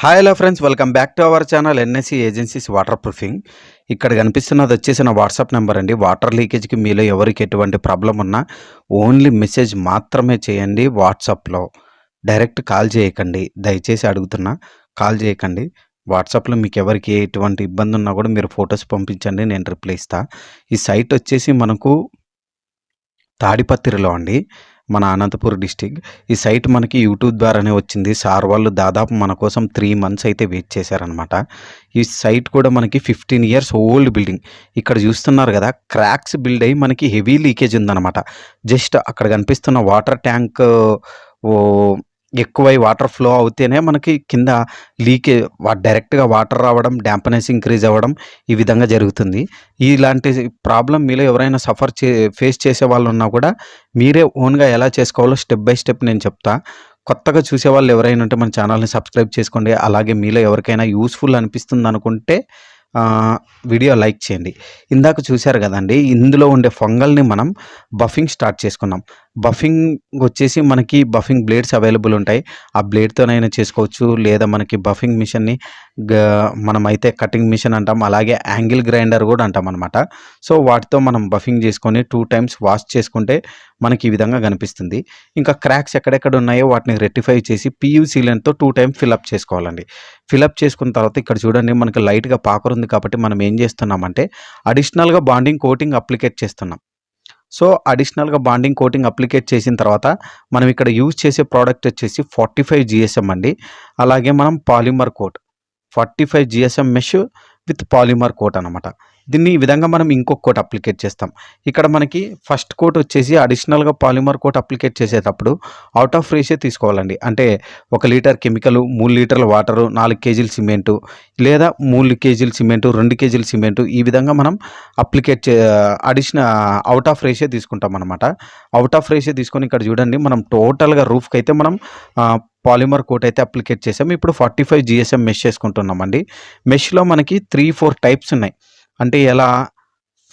Hi hello friends welcome back to our channel NSC agencies water proofing ఇక్కడ కనిపిస్తున్నది వచ్చేసి నా వాట్సాప్ నెంబర్ అండి వాటర్ లీకేజ్కి మీలో ఎవరికి ఎటువంటి ప్రాబ్లం ఉన్నా ఓన్లీ మెసేజ్ మాత్రమే చేయండి వాట్సాప్లో డైరెక్ట్ కాల్ చేయకండి. దయచేసి అడుగుతున్నా కాల్ చేయకండి. వాట్సాప్లో మీకు ఎవరికి ఎటువంటి ఇబ్బంది ఉన్నా కూడా మీరు ఫొటోస్ పంపించండి నేను రిప్లై ఇస్తాను ఈ సైట్ వచ్చేసి మనకు తాడిపత్రిలో అండి. మన అనంతపూర్ డిస్టిక్. ఈ సైట్ మనకి యూట్యూబ్ ద్వారానే వచ్చింది. సార్ వాళ్ళు దాదాపు మన కోసం త్రీ మంత్స్ అయితే వెయిట్ చేశారనమాట ఈ సైట్ కూడా మనకి ఫిఫ్టీన్ ఇయర్స్ ఓల్డ్ బిల్డింగ్. ఇక్కడ చూస్తున్నారు కదా క్రాక్స్ బిల్డ్ అయ్యి మనకి హెవీ లీకేజ్ ఉందన్నమాట. జస్ట్ అక్కడ కనిపిస్తున్న వాటర్ ట్యాంక్ ఓ ఎక్కువై వాటర్ ఫ్లో అవుతేనే మనకి కింద లీకే డైరెక్ట్గా వాటర్ రావడం డ్యాంపనెస్ ఇంక్రీజ్ అవ్వడం ఈ విధంగా జరుగుతుంది. ఇలాంటి ప్రాబ్లం మీలో ఎవరైనా సఫర్ చే ఫేస్ చేసే వాళ్ళు ఉన్నా కూడా మీరే ఓన్గా ఎలా చేసుకోవాలో స్టెప్ బై స్టెప్ నేను చెప్తా. కొత్తగా చూసే వాళ్ళు ఎవరైనా ఉంటే మన ఛానల్ని సబ్స్క్రైబ్ చేసుకోండి. అలాగే మీలో ఎవరికైనా యూస్ఫుల్ అనిపిస్తుంది అనుకుంటే వీడియో లైక్ చేయండి. ఇందాక చూశారు కదండి ఇందులో ఉండే ఫంగల్ని మనం బఫింగ్ స్టార్ట్ చేసుకున్నాం. బఫింగ్ వచ్చేసి మనకి బఫింగ్ బ్లేడ్స్ అవైలబుల్ ఉంటాయి. ఆ బ్లేడ్తోనైనా చేసుకోవచ్చు. లేదా మనకి బఫింగ్ మిషన్ని మనం అయితే కటింగ్ మిషన్ అంటాం. అలాగే యాంగిల్ గ్రైండర్ కూడా అంటాం అనమాట సో వాటితో మనం బఫింగ్ చేసుకొని టూ టైమ్స్ వాష్ చేసుకుంటే మనకి ఈ విధంగా కనిపిస్తుంది. ఇంకా క్రాక్స్ ఎక్కడెక్కడ ఉన్నాయో వాటిని రెక్టిఫై చేసి పీయూసీ లెన్తో టూ టైమ్స్ ఫిల్అప్ చేసుకోవాలండి. ఫిల్అప్ చేసుకున్న తర్వాత ఇక్కడ చూడండి మనకి లైట్గా పాకరుంది ఉంది కాబట్టి మనం ఏం చేస్తున్నామంటే అడిషనల్గా బాండింగ్ కోటింగ్ అప్లికేట్ చేస్తున్నాం. సో అడిషనల్గా బాండింగ్ కోటింగ్ అప్లికేట్ చేసిన తర్వాత మనం ఇక్కడ యూజ్ చేసే ప్రోడక్ట్ వచ్చేసి ఫార్టీ ఫైవ్ జిఎస్ఎం అండి. అలాగే మనం polymer coat forty five GSM mesh with polymer coat అనమాట దీన్ని ఈ విధంగా మనం ఇంకొక కోట్ అప్లికేట్ చేస్తాం. ఇక్కడ మనకి ఫస్ట్ కోట్ వచ్చేసి అడిషనల్గా పాలిమర్ కోట్ అప్లికేట్ చేసేటప్పుడు అవుట్ ఆఫ్ రేషే తీసుకోవాలండి. అంటే ఒక లీటర్ కెమికల్ మూడు లీటర్ల వాటరు నాలుగు కేజీలు సిమెంటు లేదా మూడు కేజీలు సిమెంటు రెండు కేజీలు సిమెంటు ఈ విధంగా మనం అప్లికేట్ చే అడిషనల్ అవుట్ ఆఫ్ రేషే తీసుకుంటాం అనమాట అవుట్ ఆఫ్ రేషే తీసుకొని ఇక్కడ చూడండి మనం టోటల్గా రూఫ్కి అయితే మనం పాలిమర్ కోట్ అయితే అప్లికేట్ చేసాం. ఇప్పుడు ఫార్టీ ఫైవ్ జిఎస్ఎం మెష్ చేసుకుంటున్నామండి. మెష్లో మనకి త్రీ ఫోర్ టైప్స్ ఉన్నాయి. అంటే ఎలా?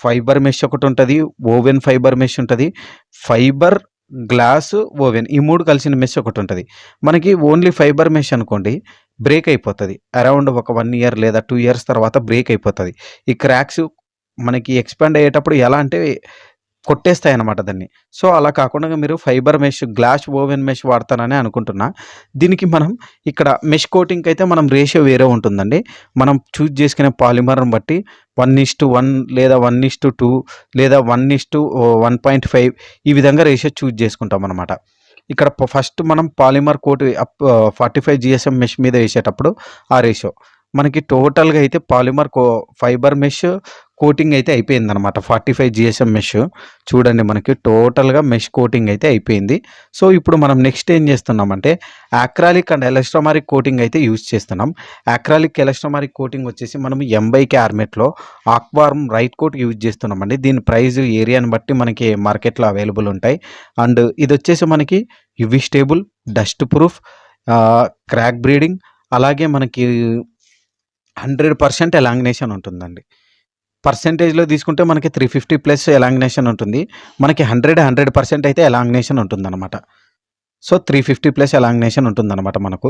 ఫైబర్ మెష్ ఒకటి ఉంటుంది ఓవెన్ ఫైబర్ మెష్ ఉంటుంది. ఫైబర్ గ్లాస్ ఓవెన్ ఈ మూడు కలిసిన మెష్ ఒకటి ఉంటుంది. మనకి ఓన్లీ ఫైబర్ మెష్ అనుకోండి బ్రేక్ అయిపోతుంది. అరౌండ్ ఒక వన్ ఇయర్ లేదా టూ ఇయర్స్ తర్వాత బ్రేక్ అయిపోతుంది. ఈ క్రాక్స్ మనకి ఎక్స్పాండ్ అయ్యేటప్పుడు ఎలా అంటే కొట్టేస్తాయి అనమాట దాన్ని. సో అలా కాకుండా మీరు fibre mesh glass woven mesh వాడతానని అనుకుంటున్నా. దీనికి మనం ఇక్కడ మెష్ కోటింగ్కి అయితే మనం రేషియో వేరే ఉంటుందండి. మనం చూజ్ చేసుకునే పాలిమర్ని బట్టి వన్ ఇస్ టు వన్ లేదా వన్ ఇస్ టు టూ లేదా one is to one point five ఈ విధంగా రేషియో చూజ్ చేసుకుంటాం అనమాట ఇక్కడ ఫస్ట్ మనం polymer coat up forty five GSM mesh మీద వేసేటప్పుడు ఆ రేషియో. మనకి టోటల్గా అయితే పాలిమర్ కో ఫైబర్ మెష్ కోటింగ్ అయితే అయిపోయింది అనమాట ఫార్టీ ఫైవ్ జిఎస్ఎం మెష్ చూడండి మనకి టోటల్గా మెష్ కోటింగ్ అయితే అయిపోయింది. సో ఇప్పుడు మనం నెక్స్ట్ ఏం చేస్తున్నామంటే యాక్రాలిక్ అండ్ ఎలస్ట్రామారిక్ కోటింగ్ అయితే యూజ్ చేస్తున్నాం. యాక్రాలిక్ ఎలస్ట్రామారిక్ కోటింగ్ వచ్చేసి మనం ఎంబై క్యార్మెట్లో ఆక్వార్మ్ రైట్ కోట్ యూజ్ చేస్తున్నామండి. దీని ప్రైస్ ఏరియాని బట్టి మనకి మార్కెట్లో అవైలబుల్ ఉంటాయి. అండ్ ఇది వచ్చేసి మనకి UV stable dust proof crack bridging అలాగే మనకి హండ్రెడ్ పర్సెంట్ ఎలాంగ్నేషన్ ఉంటుందండి. పర్సెంటేజ్లో తీసుకుంటే మనకి త్రీ ఫిఫ్టీ ప్లస్ ఎలాంగ్నేషన్ ఉంటుంది. మనకి హండ్రెడ్ హండ్రెడ్ పర్సెంట్ అయితే ఎలాంగ్నేషన్ ఉంటుందన్నమాట. So three fifty plus elongation ఉంటుందన్నమాట మనకు.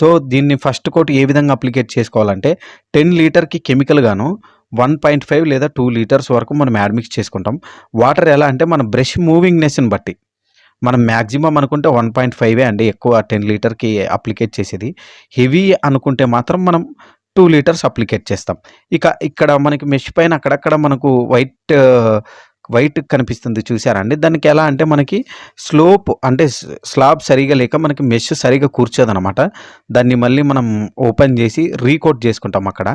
సో దీన్ని ఫస్ట్ కోట్ ఏ విధంగా అప్లికేట్ చేసుకోవాలంటే టెన్ లీటర్కి కెమికల్ గాను వన్ పాయింట్ ఫైవ్ లేదా టూ లీటర్స్ వరకు మనం యాడ్మిక్స్ చేసుకుంటాం. వాటర్ ఎలా అంటే మన బ్రష్ మూవింగ్నెస్ని బట్టి. మనం మ్యాక్సిమం అనుకుంటే వన్ పాయింట్ ఫైవే అండి ఎక్కువ టెన్ లీటర్కి అప్లికేట్ చేసేది. హెవీ అనుకుంటే మాత్రం మనం టూ లీటర్స్ అప్లికేట్ చేస్తాం. ఇక ఇక్కడ మనకి మెష్ పైన అక్కడక్కడ మనకు వైట్ వైట్ కనిపిస్తుంది చూసారా అండి దానికి ఎలా అంటే మనకి స్లోప్ అంటే స్లాబ్ సరిగా లేక మనకి మెష్ సరిగా కూర్చోదనమాట. దాన్ని మళ్ళీ మనం ఓపెన్ చేసి రీకోట్ చేసుకుంటాం అక్కడ.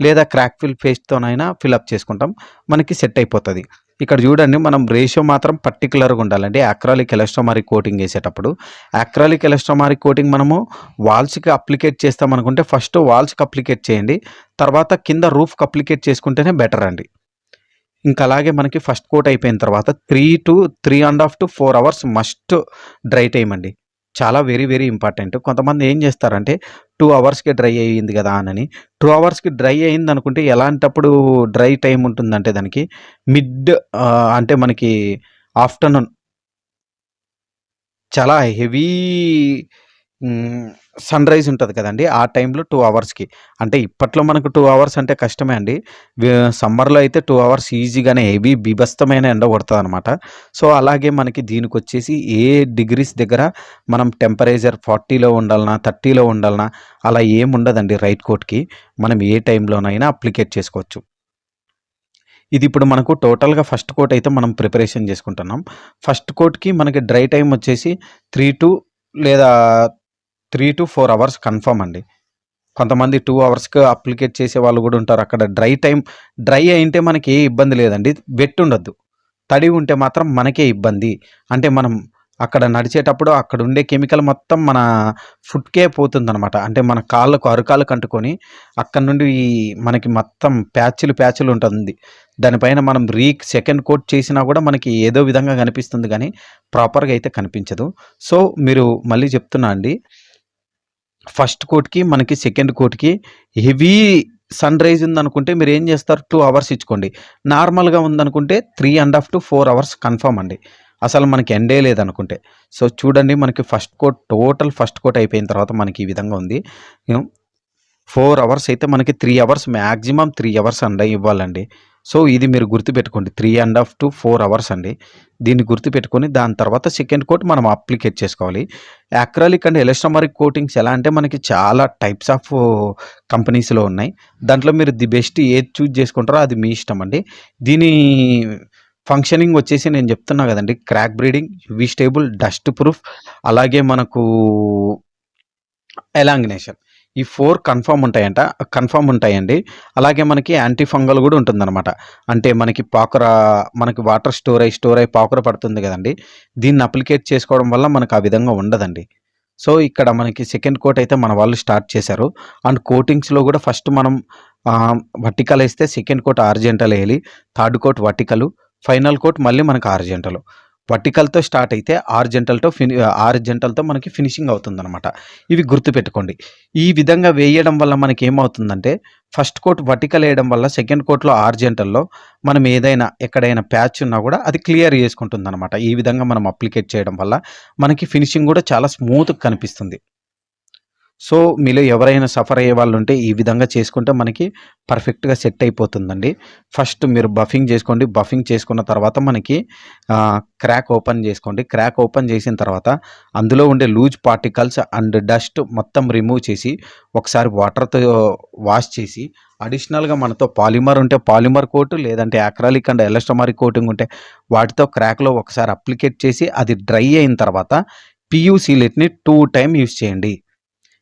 లేదా క్రాక్ ఫిల్ పేస్ట్తోనైనా ఫిల్అప్ చేసుకుంటాం. మనకి సెట్ అయిపోతుంది. ఇక్కడ చూడండి మనం రేషియో మాత్రం పర్టికులర్గా ఉండాలండి. అక్రాలిక్ ఎలస్ట్రోమారిక్ కోటింగ్ వేసేటప్పుడు అక్రాలిక్ ఎలస్ట్రోమారిక్ కోటింగ్ మనము వాల్స్కి అప్లికేట్ చేస్తాం అనుకుంటే ఫస్ట్ వాల్స్కి అప్లికేట్ చేయండి. తర్వాత కింద రూఫ్కి అప్లికేట్ చేసుకుంటేనే బెటర్ అండి. ఇంకా అలాగే మనకి ఫస్ట్ కోట్ అయిపోయిన తర్వాత three to three and half to four hours must dry time అండి. చాలా వెరీ వెరీ ఇంపార్టెంట్ కొంతమంది ఏం చేస్తారంటే టూ అవర్స్కి డ్రై అయ్యింది కదా అని టూ అవర్స్కి డ్రై అయింది అనుకుంటే ఎలాంటప్పుడు డ్రై టైం ఉంటుందంటే దానికి? మిడ్ అంటే మనకి ఆఫ్టర్నూన్ చాలా హెవీ సన్ రైజ్ ఉంటుంది కదండి. ఆ టైంలో టూ అవర్స్కి. అంటే ఇప్పట్లో మనకు టూ అవర్స్ అంటే కష్టమే అండి. సమ్మర్లో అయితే టూ అవర్స్ ఈజీగానే హెవీ బీభస్తమైన ఎండ కొడుతుంది అనమాట సో అలాగే మనకి దీనికి వచ్చేసి ఏ డిగ్రీస్ దగ్గర మనం టెంపరేచర్ ఫార్టీలో ఉండాలన్నా థర్టీలో ఉండాలన్నా అలా ఏం ఉండదండి రైట్ కోట్కి. మనం ఏ టైంలోనైనా అప్లికేట్ చేసుకోవచ్చు. ఇది ఇప్పుడు మనకు టోటల్గా ఫస్ట్ కోట్ అయితే మనం ప్రిపరేషన్ చేసుకుంటున్నాం. ఫస్ట్ కోట్కి మనకి డ్రై టైం వచ్చేసి త్రీ టు లేదా three to four hours confirm అండి. కొంతమంది టూ అవర్స్కి అప్లికేట్ చేసే వాళ్ళు కూడా ఉంటారు. అక్కడ డ్రై టైం డ్రై అయింటే మనకి ఏ ఇబ్బంది లేదండి. వెట్ ఉండద్దు. తడి ఉంటే మాత్రం మనకే ఇబ్బంది. అంటే మనం అక్కడ నడిచేటప్పుడు అక్కడ ఉండే కెమికల్ మొత్తం మన ఫుడ్కే పోతుందనమాట అంటే మన కాళ్ళకు అరకాలు అంటుకొని అక్కడ నుండి ఈ మనకి మొత్తం ప్యాచ్లు ప్యాచ్లు ఉంటుంది. దానిపైన మనం రీక్ సెకండ్ కోట్ చేసినా కూడా మనకి ఏదో విధంగా కనిపిస్తుంది కానీ ప్రాపర్గా అయితే కనిపించదు. సో మీరు మళ్ళీ చెప్తున్నా అండి. ఫస్ట్ కోట్కి మనకి సెకండ్ కోట్కి హెవీ సన్ రైజ్ ఉందనుకుంటే మీరు ఏం చేస్తారు? టూ అవర్స్ ఇచ్చుకోండి. నార్మల్గా ఉందనుకుంటే three and half to four hours confirm అండి. అసలు మనకి ఎండే లేదనుకుంటే. సో చూడండి మనకి first coat total first coat అయిపోయిన తర్వాత మనకి ఈ విధంగా ఉంది. ఫోర్ అవర్స్ అయితే మనకి three hours maximum three hours అండ ఇవ్వాలండి. సో ఇది మీరు గుర్తుపెట్టుకోండి three and half to four hours అండి. దీన్ని గుర్తుపెట్టుకొని దాని తర్వాత సెకండ్ కోట్ మనం అప్లికేట్ చేసుకోవాలి. యాక్రాలిక్ అండ్ ఎలస్టమరిక్ కోటింగ్స్ ఎలా అంటే మనకి చాలా టైప్స్ ఆఫ్ కంపెనీస్లో ఉన్నాయి. దాంట్లో మీరు ది బెస్ట్ ఏది చూజ్ చేసుకుంటారో అది మీ ఇష్టం అండి. దీని ఫంక్షనింగ్ వచ్చేసి నేను చెప్తున్నా కదండి crack bridging UV stable dust proof అలాగే మనకు ఎలాంగినేషన్ ఈ ఫోర్ కన్ఫర్మ్ ఉంటాయంట కన్ఫామ్ ఉంటాయండి. అలాగే మనకి యాంటీ ఫంగల్ కూడా ఉంటుందన్నమాట. అంటే మనకి పాకర మనకి వాటర్ స్టోర్ అయ్యి స్టోర్ అయ్యి పాకర పడుతుంది కదండి. దీన్ని అప్లికేట్ చేసుకోవడం వల్ల మనకు ఆ విధంగా ఉండదండి. సో ఇక్కడ మనకి సెకండ్ కోట్ అయితే మన వాళ్ళు స్టార్ట్ చేశారు. అండ్ కోటింగ్స్లో కూడా ఫస్ట్ మనం వర్టికల్ వేస్తే సెకండ్ కోట్ ఆర్జెంటల్ వేయాలి. Third coat vertical. Final coat మళ్ళీ మనకు ఆర్జెంటల్. వర్టికల్తో స్టార్ట్ అయితే ఆరు జంటలతో ఫిని ఆరు జంటలతో మనకి ఫినిషింగ్ అవుతుందన్నమాట. ఇవి గుర్తుపెట్టుకోండి. ఈ విధంగా వేయడం వల్ల మనకి ఏమవుతుందంటే ఫస్ట్ కోట్ వర్టికల్ వేయడం వల్ల సెకండ్ కోట్లో ఆరు జంటల్లో మనం ఏదైనా ఎక్కడైనా ప్యాచ్ ఉన్నా కూడా అది క్లియర్ చేసుకుంటుంది అనమాట ఈ విధంగా మనం అప్లికేట్ చేయడం వల్ల మనకి ఫినిషింగ్ కూడా చాలా స్మూత్గా కనిపిస్తుంది. సో మీలో ఎవరైనా సఫర్ అయ్యే వాళ్ళు ఉంటే ఈ విధంగా చేసుకుంటే మనకి పర్ఫెక్ట్గా సెట్ అయిపోతుందండి. ఫస్ట్ మీరు బఫింగ్ చేసుకోండి. బఫింగ్ చేసుకున్న తర్వాత మనకి క్రాక్ ఓపెన్ చేసుకోండి. క్రాక్ ఓపెన్ చేసిన తర్వాత అందులో ఉండే లూజ్ పార్టికల్స్ అండ్ డస్ట్ మొత్తం రిమూవ్ చేసి ఒకసారి వాటర్తో వాష్ చేసి అడిషనల్గా మనతో పాలిమర్ ఉంటే పాలిమర్ కోట్ లేదంటే అక్రాలిక్ అండ్ ఎలస్టమారిక్ కోటింగ్ ఉంటే వాటితో క్రాక్లో ఒకసారి అప్లికేట్ చేసి అది డ్రై అయిన తర్వాత పియూసీ లెట్ని టూ టైం యూస్ చేయండి.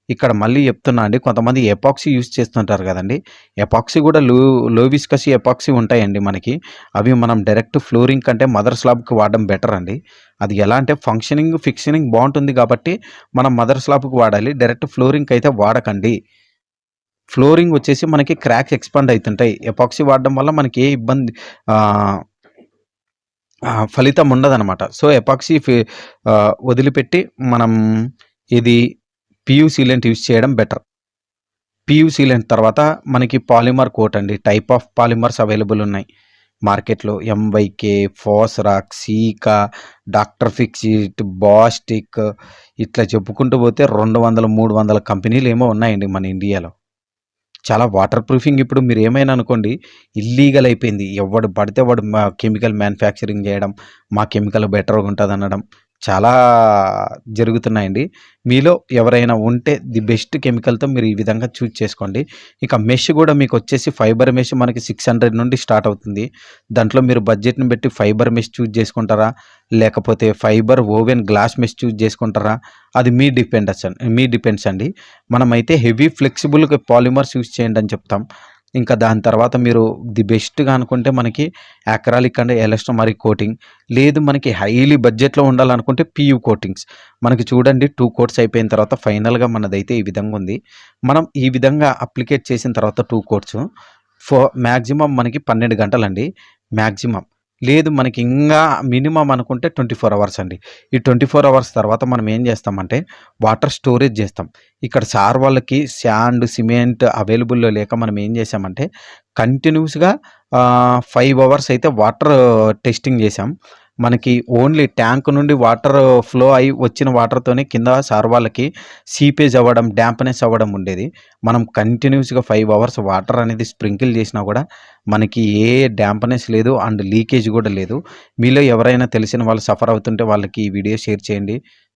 ఇక్కడ మళ్ళీ చెప్తున్నా అండి కొంతమంది ఎపాక్సీ యూస్ చేస్తుంటారు కదండి. ఎపాక్సీ కూడా లో లో విస్కసీ ఎపాక్సీ ఉంటాయండి మనకి. అవి మనం డైరెక్ట్ ఫ్లోరింగ్ కంటే మదర్ స్లాబ్కి వాడడం బెటర్ అండి. అది ఎలా అంటే ఫంక్షనింగ్ ఫిక్షనింగ్ బాగుంటుంది కాబట్టి మనం మదర్ స్లాబ్కి వాడాలి డైరెక్ట్ ఫ్లోరింగ్కి అయితే వాడకండి. ఫ్లోరింగ్ వచ్చేసి మనకి క్రాక్స్ ఎక్స్పాండ్ అవుతుంటాయి ఎపాక్సీ వాడడం వల్ల మనకి ఏ ఇబ్బంది ఫలితం ఉండదనమాట సో ఎపాక్సీ వదిలిపెట్టి మనం ఇది పియూ లెంట్ యూస్ చేయడం బెటర్ పియూ లెంట్ తర్వాత మనకి పాలిమర్ కోట్ అండి. టైప్ ఆఫ్ పాలిమర్స్ అవైలబుల్ ఉన్నాయి. మార్కెట్లో ఎంవైకే ఫోస్రాక్ సీకా డాక్టర్ ఫిక్సిట్ బాస్టిక్ ఇట్లా చెప్పుకుంటూ పోతే రెండు వందల మూడు వందల కంపెనీలు ఏమో ఉన్నాయండి మన ఇండియాలో. చాలా వాటర్ ప్రూఫింగ్ ఇప్పుడు మీరు ఏమైనా అనుకోండి ఇల్లీగల్ అయిపోయింది. ఎవడు పడితే వాడు మా కెమికల్ మ్యానుఫ్యాక్చరింగ్ చేయడం మా కెమికల్ బెటర్గా ఉంటుంది అనడం చాలా జరుగుతున్నాయండి. మీలో ఎవరైనా ఉంటే ది బెస్ట్ కెమికల్తో మీరు ఈ విధంగా చూజ్ చేసుకోండి. ఇక మెష్ కూడా మీకు వచ్చేసి ఫైబర్ మెష్ మనకి సిక్స్ హండ్రెడ్ నుండి స్టార్ట్ అవుతుంది. దాంట్లో మీరు బడ్జెట్ని బట్టి ఫైబర్ మెష్ చూజ్ చేసుకుంటారా? లేకపోతే fibre woven glass mesh choose చేసుకుంటారా? అది మీ డిపెండెన్స్ మీ డిపెండ్స్ అండి. మనమైతే హెవీ ఫ్లెక్సిబుల్ పాలిమర్స్ యూజ్ చేయండి అని చెప్తాం. ఇంకా దాని తర్వాత మీరు ది బెస్ట్గా అనుకుంటే మనకి అక్రాలిక్ అండ్ ఎలస్టమరిక్ కోటింగ్. లేదు మనకి హైలీ బడ్జెట్లో ఉండాలనుకుంటే పియూ కోటింగ్స్. మనకి చూడండి టూ కోట్స్ అయిపోయిన తర్వాత ఫైనల్గా మనదైతే ఈ విధంగా ఉంది. మనం ఈ విధంగా అప్లికేట్ చేసిన తర్వాత టూ కోట్స్. ఫో మ్యాక్సిమం మనకి పన్నెండు గంటలండి. మ్యాక్సిమం లేదు మనకి ఇంకా మినిమం అనుకుంటే ట్వంటీ ఫోర్ అవర్స్ అండి. ఈ ట్వంటీ ఫోర్ అవర్స్ తర్వాత మనం ఏం చేస్తామంటే వాటర్ స్టోరేజ్ చేస్తాం. ఇక్కడ సార్ వాళ్ళకి శాండ్ సిమెంట్ అవైలబుల్లో లేక మనం ఏం చేసామంటే కంటిన్యూస్గా ఫైవ్ అవర్స్ అయితే వాటర్ టెస్టింగ్ చేసాం మనకి ఓన్లీ ట్యాంక్ నుండి వాటర్ ఫ్లో అయి వచ్చిన వాటర్తోనే కింద సార్ వాళ్ళకి సీపేజ్ అవ్వడం డ్యాంప్నెస్ అవ్వడం ఉండేది. మనం కంటిన్యూస్గా ఫైవ్ అవర్స్ వాటర్ అనేది స్ప్రింకిల్ చేసినా కూడా మనకి ఏ డ్యాంప్నెస్ లేదు అండ్ లీకేజ్ కూడా లేదు. మీలో ఎవరైనా తెలిసిన వాళ్ళు సఫర్ అవుతుంటే వాళ్ళకి ఈ వీడియో షేర్ చేయండి.